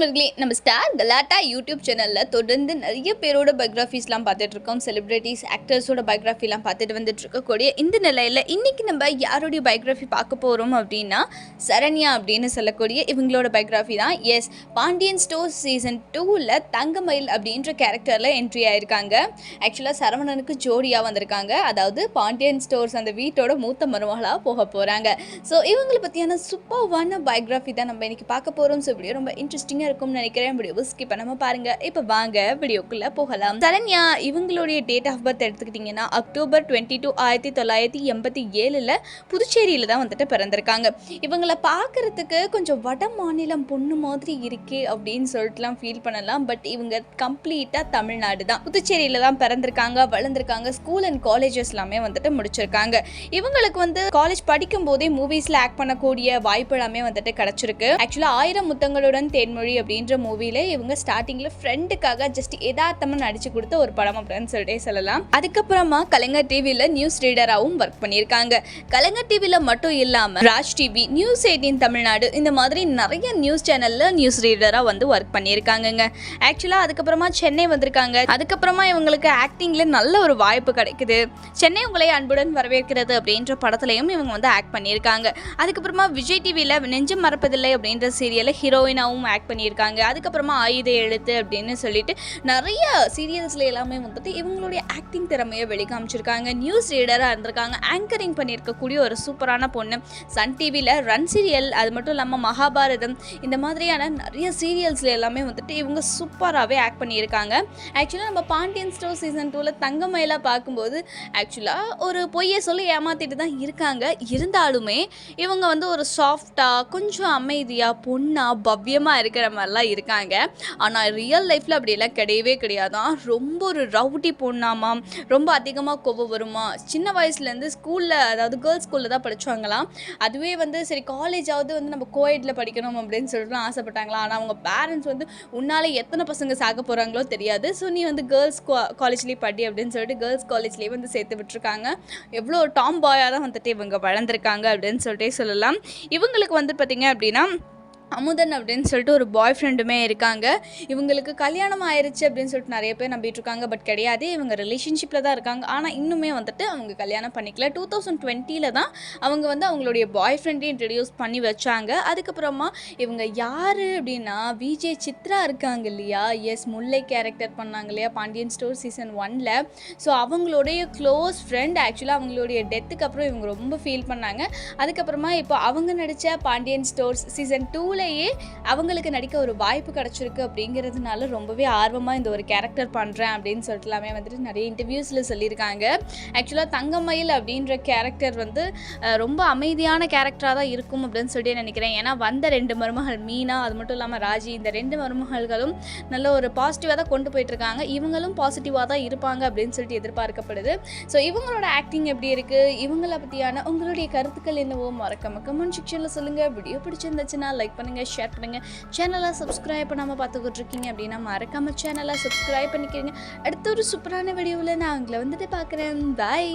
நண்பர்களே நம்ம ஸ்டார் கலாட்டா யூடியூப் சேனலில் தொடர்ந்து நிறைய பேரோட பயோகிராஃபிஸ்லாம் பார்த்துட்டு இருக்கோம். செலிப்ரிட்டிஸ் ஆக்டர்ஸோட பயோகிராஃபிலாம் பார்த்துட்டு வந்துட்டு இருக்கக்கூடிய இந்த நிலையில் இன்றைக்கி நம்ம யாருடைய பயோகிராஃபி பார்க்க போகிறோம் அப்படின்னா சரண்யா அப்படின்னு சொல்லக்கூடிய இவங்களோட பயோகிராஃபி தான். எஸ் பாண்டியன் ஸ்டோர் சீசன் டூவில் தங்கமயில் அப்படின்ற கேரக்டரில் என்ட்ரி ஆயிருக்காங்க. ஆக்சுவலாக சரவணனுக்கு ஜோடியாக வந்திருக்காங்க. அதாவது பாண்டியன் ஸ்டோர்ஸ் அந்த வீட்டோட மூத்த மருமகளாக போக போகிறாங்க ஸோ இவங்களை பற்றியான சூப்பர்வான பயோகிராஃபி தான் நம்ம இன்றைக்கி பார்க்க போகிறோம் ஸோ இப்படியே ரொம்ப இன்ட்ரெஸ்டிங்காக இருக்கும்னு நினைக்கிறேன். வீடியோ ஸ்கிப் பண்ணாமல் பாருங்கள் இப்போ வாங்க வீடியோக்குள்ளே போகலாம். சரண்யா இவங்களுடைய டேட் ஆஃப் பர்த் எடுத்துக்கிட்டிங்கன்னா அக்டோபர் டுவெண்ட்டி டூ ஆயிரத்தி தொள்ளாயிரத்தி எண்பத்தி ஏழில் புதுச்சேரியில் தான் வந்துட்டு பிறந்திருக்காங்க. இவங்கள பார்க்குறதுக்கு கொஞ்சம் வட மாநிலம் பொண்ணு மாதிரி இருக்கே அப்படின்னு சொல்லிட்டுலாம் ஃபீல் பண்ணலாம். பட் இவங்க கம்ப்ளீட்டாக தமிழ்நாடு தான். புதுச்சேரியில் தான் பிறந்திருக்காங்க வளர்ந்துருக்காங்க. ஸ்கூல் அண்ட் காலேஜஸ் எல்லாமே வந்துட்டு முடிச்சிருக்காங்க. இவங்களுக்கு வந்து காலேஜ் படிக்கும் போதே மூவிஸில் ஆக்ட் பண்ணக்கூடிய வாய்ப்பு எல்லாமே வந்துட்டு கிடச்சிருக்கு. ஆக்சுவலாக ஆயிரம் முத்தங்களுடன் தேன்மொழி அப்படின்ற மூவியில் இவங்க ஸ்டார்டிங்கில் ஃப்ரெண்டுக்காக ஜஸ்ட் எதார்த்தமாக நடிச்சு கொடுத்த ஒரு படம் அப்படின்னு சொல்லிட்டே சொல்லலாம். அதுக்கப்புறமா கலைஞர் டிவியில் நியூஸ் ரீடராகவும் ஒர்க் பண்ணியிருக்காங்க. கலைஞர் டிவியில் மட்டும் இல்லாமல் Raj TV news eighteen Tamil Nadu இந்த மாதிரி நிறைய நியூஸ் சேனலில் நியூஸ் ரீடராக வந்து ஒர்க் பண்ணியிருக்காங்கங்க. ஆக்சுவலாக அதுக்கப்புறமா சென்னை வந்திருக்காங்க. அதுக்கப்புறமா இவங்களுக்கு ஆக்டிங்கில் நல்ல ஒரு வாய்ப்பு கிடைக்குது. சென்னை உங்களை அன்புடன் வரவேற்கிறது அப்படின்ற படத்துலையும் இவங்க வந்து ஆக்ட் பண்ணியிருக்காங்க. அதுக்கப்புறமா விஜய் டிவியில் நெஞ்சம் மறப்பதில்லை அப்படின்ற சீரியலில் ஹீரோயினாவும் ஆக்ட் பண்ணியிருக்காங்க. அதுக்கப்புறமா ஆயுத எழுத்து அப்படின்னு சொல்லிட்டு நிறைய சீரியல்ஸில் எல்லாமே வந்துட்டு இவங்களுடைய ஆக்டிங் திறமையை வெளிக்காமிச்சிருக்காங்க. நியூஸ் ரீடராக இருந்திருக்காங்க. ஆங்கரிங் பண்ணியிருக்கக்கூடிய ஒரு சூப்பரான பொண்ணு. சன் டிவியில் ரன் சீரியல் அது மட்டும் இல்லாமல் மகாபாரதம் இந்த மாதிரியான நிறைய சீரியல்ஸ்ல எல்லாமே வந்துட்டு இவங்க சூப்பராகவே ஆக்ட் பண்ணியிருக்காங்க. ஆக்சுவலாக நம்ம பாண்டியன் ஸ்டோர் சீசன் டூவில் தங்கமயிலாக பார்க்கும்போது ஆக்சுவலாக ஒரு பொய்யை சொல்லி ஏமாற்றிட்டு தான் இருக்காங்க. இருந்தாலுமே இவங்க வந்து ஒரு சாஃப்டாக கொஞ்சம் அமைதியாக பொண்ணாக பவ்யமாக இருக்கிற மாதிரிலாம் இருக்காங்க. ஆனால் ரியல் லைஃப்பில் அப்படியெல்லாம் கிடையவே கிடையாதான் ரொம்ப ஒரு ரவுடி பொண்ணாமா ரொம்ப அதிகமாக கோவம் வருமா? சின்ன வயசுலேருந்து ஸ்கூலில் அதாவது கேர்ள்ஸ் ஸ்கூலில் தான் படித்தாங்களாம் அதுவே வந்து சரி காலேஜாவது வந்து நம்ம கோயட்ல படிக்கணும் அப்படின்னு சொல்லிட்டு ஆசைப்பட்டாங்களா? ஆனால் அவங்க பேரண்ட்ஸ் வந்து உன்னால் எத்தனை பசங்க சாக போகிறாங்களோ தெரியாது. ஸோ நீ வந்து கேர்ள்ஸ் காலேஜ்லேயே படி அப்படின்னு சொல்லிட்டு கேர்ள்ஸ் காலேஜ்லேயே வந்து சேர்த்து விட்டுருக்காங்க. எவ்வளோ டாம் பாயாக தான் வந்துட்டு இவங்க வளர்ந்துருக்காங்க அப்படின்னு சொல்லிட்டே சொல்லலாம். இவங்களுக்கு வந்து பார்த்திங்க அப்படின்னா அமுதன் அப்படின்னு சொல்லிட்டு ஒரு பாய் ஃப்ரெண்டுமே இருக்காங்க. இவங்களுக்கு கல்யாணம் ஆயிடுச்சு அப்படின்னு சொல்லிட்டு நிறைய பேர் நம்பிட்டு இருக்காங்க. பட் கிடையாது. இவங்க ரிலேஷன்ஷிப்பில் தான் இருக்காங்க. ஆனால் இன்னுமே வந்துட்டு அவங்க கல்யாணம் பண்ணிக்கல. டூ தௌசண்ட் டுவெண்ட்டியில் தான் அவங்க வந்து அவங்களுடைய பாய் ஃப்ரெண்டையும் இன்ட்ரடியூஸ் பண்ணி வச்சாங்க. அதுக்கப்புறமா இவங்க யார் அப்படின்னா விஜே சித்ரா இருக்காங்க இல்லையா? எஸ் முல்லை கேரக்டர் பண்ணாங்க இல்லையா? பாண்டியன் ஸ்டோர் சீசன் ஒனில் ஸோ அவங்களுடைய க்ளோஸ் ஃப்ரெண்ட் ஆக்சுவலாக அவங்களுடைய டெத்துக்கு அப்புறம் இவங்க ரொம்ப ஃபீல் பண்ணாங்க. அதுக்கப்புறமா இப்போ அவங்க நடித்த பாண்டியன் ஸ்டோர்ஸ் சீசன் இதுலேயே அவங்களுக்கு நடிக்க ஒரு வாய்ப்பு கிடச்சிருக்கு அப்படிங்கிறதுனால ரொம்பவே ஆர்வமாக இந்த ஒரு கேரக்டர் பண்ணுறேன் அப்படின்னு சொல்லிட்டு எல்லாமே வந்துட்டு நிறைய இன்டர்வியூஸில் சொல்லியிருக்காங்க. ஆக்சுவலாக தங்கமயில் அப்படின்ற கேரக்டர் வந்து ரொம்ப அமைதியான கேரக்டராக தான் இருக்கும் அப்படின்னு சொல்லிட்டு நினைக்கிறேன். ஏன்னா வந்த ரெண்டு மருமகள் மீனா அது மட்டும் இல்லாமல் ராஜி இந்த ரெண்டு மருமகள்களும் நல்ல ஒரு பாசிட்டிவாக தான் கொண்டு போயிட்டுருக்காங்க இவங்களும் பாசிட்டிவாக தான் இருப்பாங்க அப்படின்னு சொல்லிட்டு எதிர்பார்க்கப்படுது. ஸோ இவங்களோட ஆக்டிங் எப்படி இருக்குது இவங்கள பற்றியான உங்களுடைய கருத்துக்கள் என்னவோ மறக்காம கமெண்ட் செக்ஷனில் சொல்லுங்கள் வீடியோ பிடிச்சிருந்துச்சுன்னா லைக் பண்ணுங்கள் ஷேர் பண்ணுங்கள் சேனலை சப்ஸ்கிரைப் பண்ணாமல் பார்த்துக்கிட்டு இருக்கீங்க அப்படின்னா மறக்காம சேனலை சப்ஸ்கிரைப் பண்ணிக்கிறீங்க. அடுத்த ஒரு சூப்பரான வீடியோவில் நான் உங்களை வந்துட்டு பார்க்குறேன். பாய்